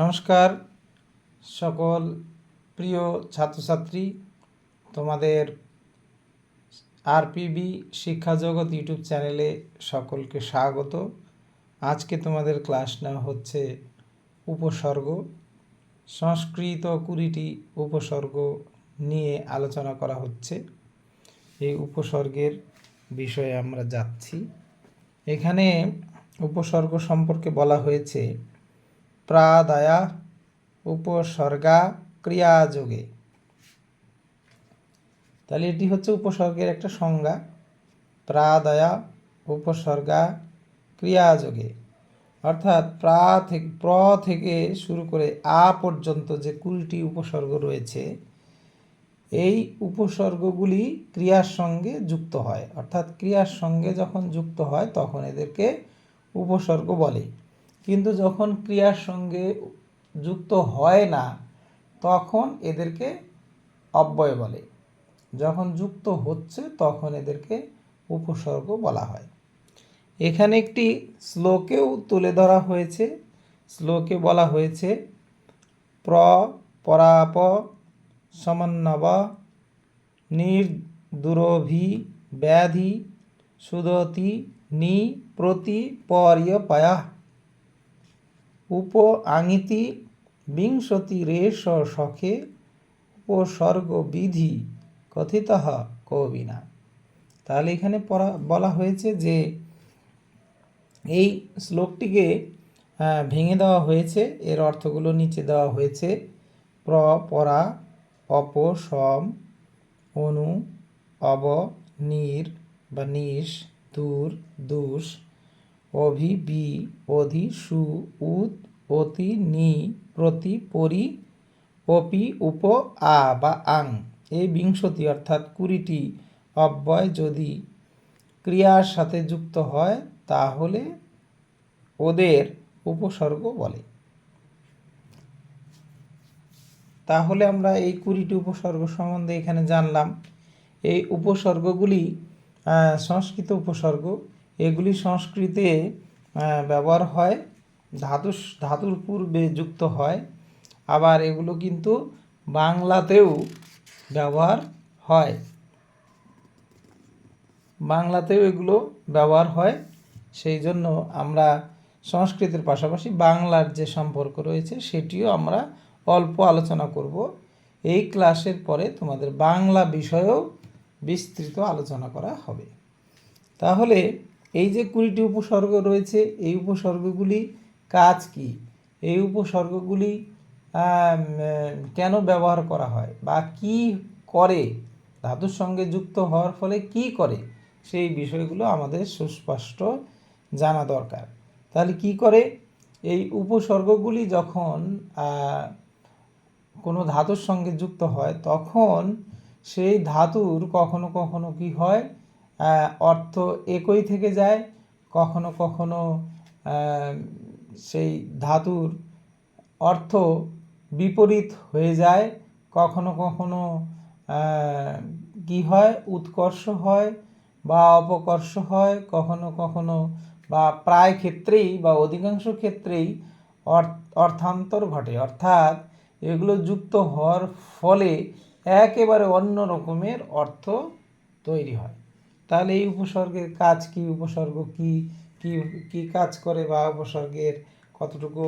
নমস্কার সকল প্রিয় ছাত্রছাত্রী, তোমাদের আরপিবি শিক্ষা জগৎ ইউটিউব চ্যানেলে সকলকে স্বাগত। আজকে তোমাদের ক্লাস নেওয়া হচ্ছে উপসর্গ। সংস্কৃত কুড়িটি উপসর্গ নিয়ে আলোচনা করা হচ্ছে। এই উপসর্গের বিষয়ে আমরা যাচ্ছি। এখানে উপসর্গ সম্পর্কে বলা হয়েছে প্রাদায়া, উপসর্গা, ক্রিয়াযোগে। তাহলে এটি হচ্ছে উপসর্গের একটা সংজ্ঞা। প্রাদয়া, উপসর্গা, ক্রিয়াযোগে। অর্থাৎ প্রা থেকে, প্র থেকে শুরু করে আ পর্যন্ত যে কুড়িটি উপসর্গ রয়েছে, এই উপসর্গগুলি ক্রিয়ার সঙ্গে যুক্ত হয়। অর্থাৎ ক্রিয়ার সঙ্গে যখন যুক্ত হয়, তখন এদেরকে উপসর্গ বলে। কিন্তু যখন ক্রিয়ার সঙ্গে যুক্ত হয় না, তখন এদেরকে অব্যয় বলে। যখন যুক্ত হচ্ছে, তখন এদেরকে উপসর্গ বলা হয়। এখানে একটি শ্লোকেও তুলে ধরা হয়েছে। শ্লোকে বলা হয়েছে, প্র, পরাপ সমন্নব নির্দুরভি, ব্যাধি, সুদতি, নি, প্রতি, পর্যপয়া। উপ আঙিতি বিংশতি রেশ সখে উপসর্গ বিধি কথিত কবিনা। তাহলে এখানে পড়া, বলা হয়েছে যে এই শ্লোকটিকে ভেঙে দেওয়া হয়েছে। এর অর্থগুলো নিচে দেওয়া হয়েছে। প্র, পরা, অপ, সম, অনু, অব, নির বা নিশ দূর, দুষ অভি বি অধি সু উদ অতি নি প্রতি পরি অপি উপ আ বা আং এই বিংশতি অর্থাৎ কুড়িটি অব্যয় যদি ক্রিয়ার সাথে যুক্ত হয়, তাহলে ওদের উপসর্গ বলে। তাহলে আমরা এই কুড়িটি উপসর্গ সম্বন্ধে এখানে জানলাম। এই উপসর্গগুলি সংস্কৃত উপসর্গ এগুলি সংস্কৃতে ব্যবহার হয় ধাতু ধাতুর পূর্বে যুক্ত হয়। আবার এগুলো কিন্তু বাংলাতেও ব্যবহার হয়। বাংলাতেও এগুলো ব্যবহার হয়। সেই জন্য আমরা সংস্কৃতের পাশাপাশি বাংলার যে সম্পর্ক রয়েছে, সেটিও আমরা অল্প আলোচনা করব। এই ক্লাসের পরে তোমাদের বাংলা বিষয়েও বিস্তৃত আলোচনা করা হবে। তাহলে এই যে কুড়িটি উপসর্গ রয়েছে, এই উপসর্গগুলি কাজ কি? এই উপসর্গগুলি কেন ব্যবহার করা হয় বা কি করে ধাতুর সঙ্গে যুক্ত হওয়ার ফলে কি করে? সেই বিষয়গুলো আমাদের সুস্পষ্ট জানা দরকার। তাহলে কি করে? এই উপসর্গগুলি যখন কোনো ধাতুর সঙ্গে যুক্ত হয়, তখন সেই ধাতুর কখনো কখনো কি হয়? অর্থ একই থেকে যায়, কখনো কখনো সেই ধাতুর অর্থ বিপরীত হয়ে যায়, কখনো কখনো কি হয়, উৎকর্ষ হয় বা অপকর্ষ হয়, কখনো কখনো বা প্রায় ক্ষেত্রেই বা অধিকাংশ ক্ষেত্রেই অর- অর্থান্তর ঘটে। অর্থাৎ এগুলো যুক্ত হওয়ার ফলে একেবারে অন্য রকমের অর্থ তৈরি হয়। তাহলে এই উপসর্গের কাজ কি? উপসর্গ কি? কি কি কাজ করে বা উপসর্গের কতটুকু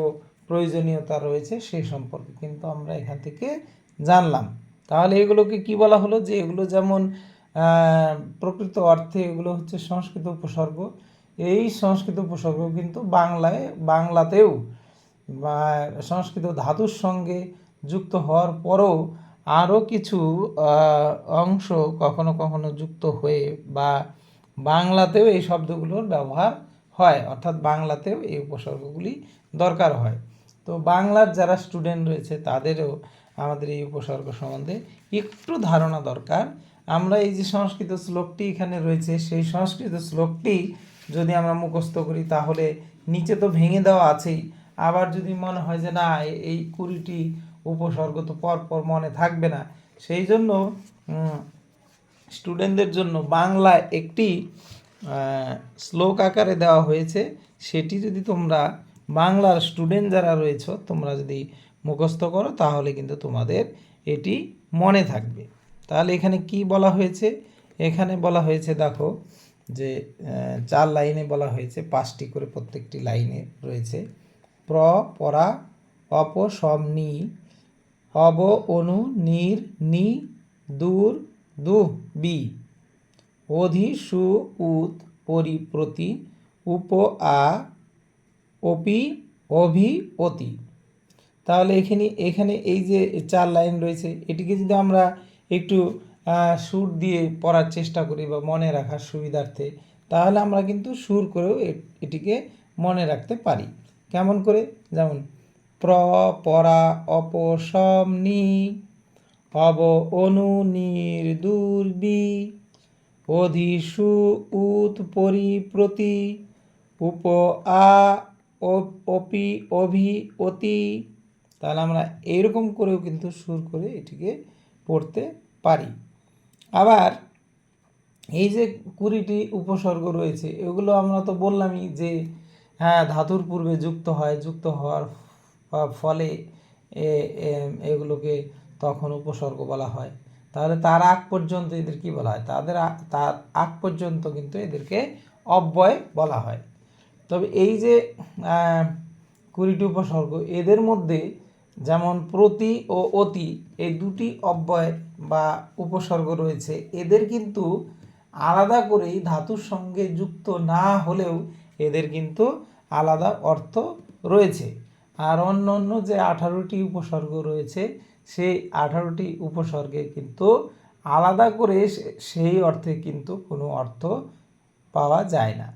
প্রয়োজনীয়তা রয়েছে সেই সম্পর্কে কিন্তু আমরা এখান থেকে জানলাম। তাহলে এগুলোকে কি বলা হলো? যে এগুলো যেমন প্রকৃত অর্থে এগুলো হচ্ছে সংস্কৃত উপসর্গ। এই সংস্কৃত উপসর্গ কিন্তু বাংলায়, বাংলাতেও সংস্কৃত ধাতুর সঙ্গে যুক্ত হওয়ার পরও আরও কিছু অংশ কখনো কখনো যুক্ত হয়ে বা বাংলাতেও এই শব্দগুলোর ব্যবহার হয়, অর্থাৎ বাংলাতেও এই উপসর্গগুলি দরকার হয়। তো বাংলার যারা স্টুডেন্ট রয়েছে তাদেরও আমাদের এই উপসর্গ সম্বন্ধে একটু ধারণা দরকার। আমরা এই যে সংস্কৃত শ্লোকটি এখানে রয়েছে, সেই সংস্কৃত শ্লোকটি যদি আমরা মুখস্থ করি তাহলে নিচে তো ভেঙে দেওয়া আছেই। আবার যদি মনে হয় যে না এই কুড়িটি উপসর্গ তো পর পর মনে থাকবে না। সেই জন্য স্টুডেন্টদের জন্য বাংলা একটি শ্লোক আকারে দেওয়া হয়েছে। সেটি যদি তোমরা বাংলার স্টুডেন্ট যারা রয়েছে, তোমরা যদি মুখস্থ করো, তাহলে কিন্তু তোমাদের এটি মনে থাকবে। তাহলে এখানে কি বলা হয়েছে? এখানে বলা হয়েছে, দেখো, যে চার লাইনে বলা হয়েছে, পাঁচটি করে প্রত্যেকটি লাইনে রয়েছে। প্র, পরা অপ সম নি অব, অনু, নির, নি, দূর দুহ বি। অধি, সু উত পরি, প্রতি, উপ, আ, অপি, অভি অতি তাহলে এখানে এখানে এই যে চার লাইন রয়েছে, এটিকে যদি আমরা একটু সুর দিয়ে পড়ার চেষ্টা করি বা মনে রাখার সুবিধার্থে, তাহলে আমরা কিন্তু সুর করেও এটিকে মনে রাখতে পারি। কেমন করে? যেমন প্র পরা অপ সম নি অব অনু নির দুর্বি অধি সু উত পরি প্রতি উপ আ অপি অভি অতি। তাহলে আমরা এইরকম করেও কিন্তু সুর করে এটিকে পড়তে পারি। আবার এই যে কুড়িটি উপসর্গ রয়েছে, এগুলো আমরা তো বললামই যে হ্যাঁ ধাতুর পূর্বে যুক্ত হয়, যুক্ত হওয়ার ফলে এ- এ- এগুলোকে তখন উপসর্গ বলা হয়। তাহলে তার আগ পর্যন্ত এদের কি বলা হয়? তাদের তার আগ পর্যন্ত কিন্তু এদেরকে অব্যয় বলা হয়। তবে এই যে কুড়িটি উপসর্গ, এদের মধ্যে যেমন প্রতি ও অতি এই দুটি অব্যয় বা উপসর্গ রয়েছে, এদের কিন্তু আলাদা করেই ধাতুর সঙ্গে যুক্ত না হলেও এদের কিন্তু আলাদা অর্থ রয়েছে। আর অন্য অন্য যে আঠারোটি উপসর্গ রয়েছে, সেই আঠারোটি উপসর্গে কিন্তু আলাদা করে সেই অর্থে কিন্তু কোনো অর্থ পাওয়া যায় না।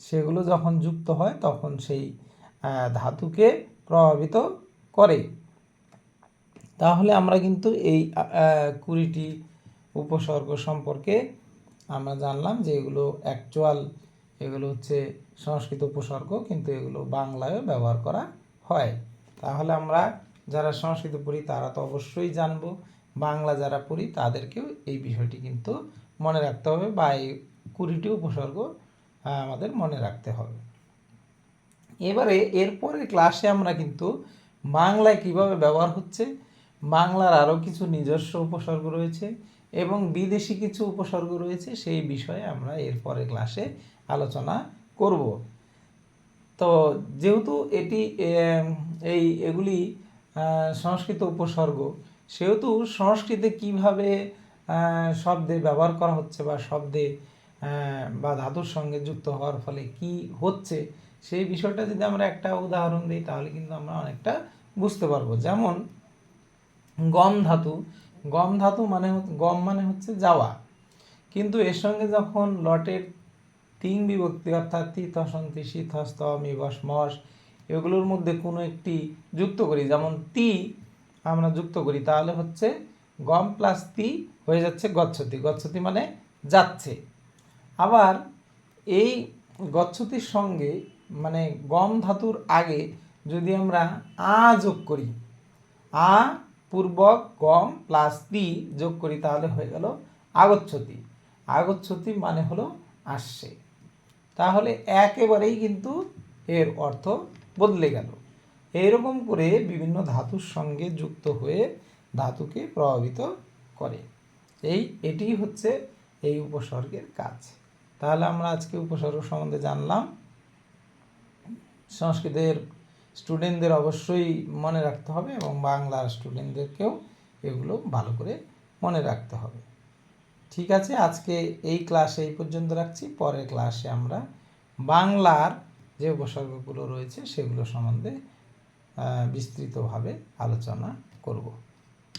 সেগুলো যখন যুক্ত হয়, তখন সেই ধাতুকে প্রভাবিত করে। তাহলে আমরা কিন্তু এই কুড়িটি উপসর্গ সম্পর্কে আমরা জানলাম যে এগুলো অ্যাকচুয়াল এগুলো হচ্ছে সংস্কৃত উপসর্গ, কিন্তু এগুলো বাংলায়ও ব্যবহার করা হয়, তাহলে আমরা যারা সংস্কৃত পড়ি তারা তো অবশ্যই জানব। বাংলা যারা পড়ি তাদেরকেও এই বিষয়টি কিন্তু মনে রাখতে হবে বা এই কুড়িটি উপসর্গ আমাদের মনে রাখতে হবে। এবারে এরপরের ক্লাসে আমরা কিন্তু বাংলায় কীভাবে ব্যবহার হচ্ছে, বাংলার আরও কিছু নিজস্ব উপসর্গ রয়েছে এবং বিদেশি কিছু উপসর্গ রয়েছে, সেই বিষয়ে আমরা এরপরের ক্লাসে আলোচনা করব। তো যেহেতু এটি এই, এগুলি সংস্কৃত উপসর্গ, সেহেতু সংস্কৃতে কীভাবে শব্দে ব্যবহার করা হচ্ছে বা শব্দে বা ধাতুর সঙ্গে যুক্ত হওয়ার ফলে কি হচ্ছে, সেই বিষয়টা যদি আমরা একটা উদাহরণ দিই, তাহলে কিন্তু আমরা অনেকটা বুঝতে পারব। যেমন, গম ধাতু গম ধাতু মানে গম মানে হচ্ছে যাওয়া। কিন্তু এর সঙ্গে যখন লটের তিন বিভক্তি, অর্থাৎ তিত সন্তি শীত হস্ত মিবস মস এগুলোর মধ্যে কোনো একটি যুক্ত করি। যেমন তি আমরা যুক্ত করি, তাহলে হচ্ছে গম প্লাস তি হয়ে যাচ্ছে গচ্ছতি। গচ্ছতি মানে যাচ্ছে। আবার এই গচ্ছতির সঙ্গে মানে গম ধাতুর আগে যদি আমরা আ যোগ করি, আ পূর্বক গম প্লাস তি যোগ করি, তাহলে হয়ে গেল আগচ্ছতি। আগচ্ছতি মানে হলো আসছে। তাহলে একেবারেই কিন্তু এর অর্থ বদলে গেল। এইরকম করে বিভিন্ন ধাতুর সঙ্গে যুক্ত হয়ে ধাতুকে প্রভাবিত করে। এই, এটি হচ্ছে এই উপসর্গের কাজ। তাহলে আমরা আজকে উপসর্গ সম্বন্ধে জানলাম। সংস্কৃতের স্টুডেন্টদের অবশ্যই মনে রাখতে হবে এবং বাংলার স্টুডেন্টদেরকেও এগুলো ভালো করে মনে রাখতে হবে। ঠিক আছে, আজকে এই ক্লাসে এই পর্যন্ত রাখছি। পরের ক্লাসে আমরা বাংলার যে উপসর্গগুলো রয়েছে সেগুলো সম্বন্ধে বিস্তৃতভাবে আলোচনা করব।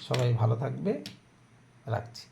সবাই ভালো থাকবে। রাখছি।